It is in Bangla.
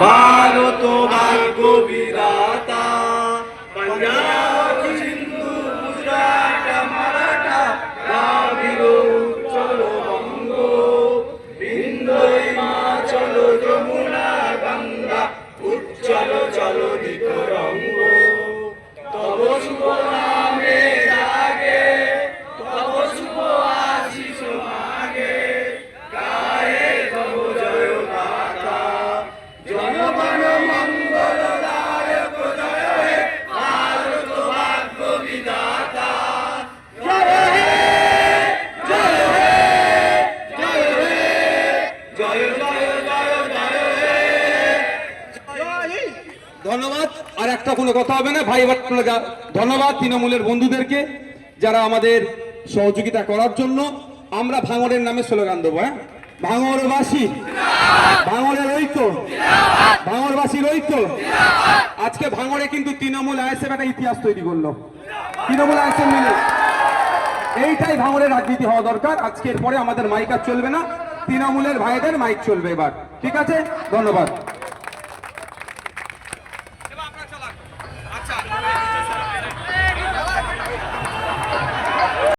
बालो तो बाल को भी पंजाब ধন্যবাদ। আর একটা কোনো কথা হবে না। ভাই ধন্যবাদ তৃণমূলের বন্ধুদেরকে যারা আমাদের সহযোগিতা করার জন্য। আমরা ভাঙড়ের নামে স্লোগান দেবো হ্যাঁ? ভাঙড়বাসী। ভাঙড়ের ঐক্য। ভাঙড়বাসীর ঐক্য। আজকে ভাঙড়ে কিন্তু তৃণমূল আইএসএফ একটা ইতিহাস তৈরি করল। তৃণমূল আইএসএফ মিলে। এইটাই ভাঙড়ের রাজনীতি হওয়া দরকার। আজকের পরে আমাদের মাইক চলবে না। তৃণমূলের ভাইদের মাইক চলবে এবার। ঠিক আছে? ধন্যবাদ।